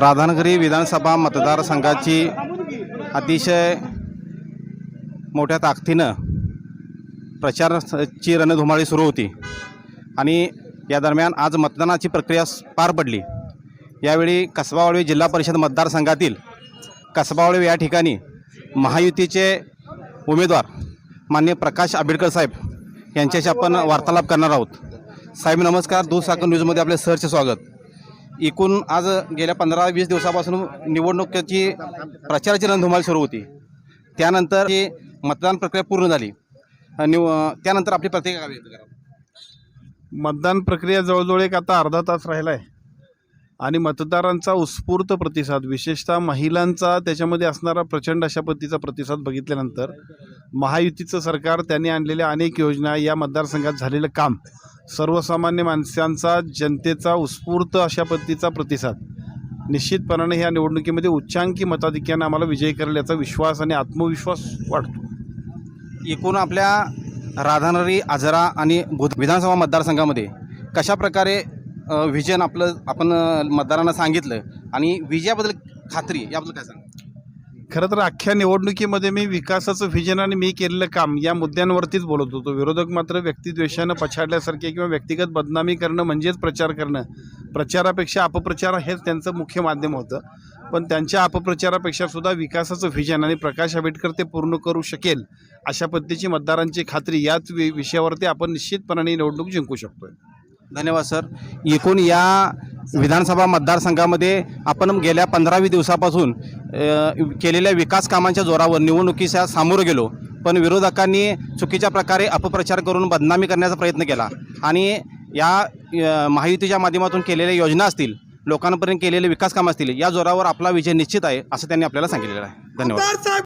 राधानगरी विधानसभा मतदारसंघाची अतिशय मोठ्या ताकदीनं प्रचाराची रणधुमाळी सुरू होती आणि या दरम्यान आज मतदानाची प्रक्रिया पार पडली. यावेळी कसबावळी जिल्हा परिषद मतदारसंघातील कसबावळी या ठिकाणी महायुतीचे उमेदवार मान्य प्रकाश आंबेडकर साहेब यांच्याशी आपण वार्तालाप करणार आहोत. साहेब नमस्कार. दूध न्यूजमध्ये आपले सरचे स्वागत. एकूण आज गेल्या पंधरा वीस दिवसापासून निवडणुकीची प्रचाराची रणधुमाळी सुरू होती. त्यानंतर ही मतदान प्रक्रिया पूर्ण झाली. निव त्यानंतर आपली प्रतिक्रिया काय व्यक्त करा मतदान प्रक्रिया जवळजवळ एक आता अर्धा तास राहिला आहे आणि मतदारांचा उत्स्फूर्त प्रतिसाद विशेषतः महिलांचा त्याच्यामध्ये असणारा प्रचंड अशा पद्धतीचा प्रतिसाद बघितल्यानंतर महायुतीचं सरकार त्यांनी आणलेल्या अनेक योजना या मतदारसंघात झालेलं काम सर्वसामान्य माणसांचा जनतेचा उत्स्फूर्त अशा पद्धतीचा प्रतिसाद. निश्चितपणाने ह्या निवडणुकीमध्ये उच्चांकी मताधिक्यानं आम्हाला विजयी करेल याचा विश्वास आणि आत्मविश्वास वाढतो. एकूण आपल्या राधानरी आजरा आणि बुध विधानसभा मतदारसंघामध्ये कशा प्रकारे व्हिजन आपलं आपण मतदारांना सांगितलं आणि विजयाबद्दल खात्री याबद्दल काय सांगा खरं तर अख्ख्या निवडणुकीमध्ये मी विकासाचं व्हिजन आणि मी केलेलं काम या मुद्द्यांवरतीच बोलत होतो. विरोधक मात्र व्यक्तिद्वेषानं पछाडल्यासारखे किंवा व्यक्तिगत बदनामी करणं म्हणजेच प्रचार करणं प्रचारापेक्षा अपप्रचार हेच त्यांचं मुख्य माध्यम होतं. पण त्यांच्या अपप्रचारापेक्षा सुद्धा विकासाचं व्हिजन आणि प्रकाश आंबेडकर ते पूर्ण करू शकेल अशा पद्धतीची मतदारांची खात्री याच वि विषयावरती आपण निश्चितपणाने निवडणूक जिंकू शकतोय. धन्यवाद सर. एकूण या विधानसभा मतदारसंघामध्ये आपण गेल्या पंधरावी दिवसापासून केलेल्या विकास कामांच्या जोरावर निवडणुकीच्या सामोरं गेलो. पण विरोधकांनी चुकीच्या प्रकारे अपप्रचार करून बदनामी करण्याचा प्रयत्न केला. आणि या महायुतीच्या माध्यमातून केलेल्या योजना असतील लोकांपर्यंत केलेले विकास कामं असतील या जोरावर आपला विजय निश्चित आहे असं त्यांनी आपल्याला सांगितलेलं आहे. धन्यवाद.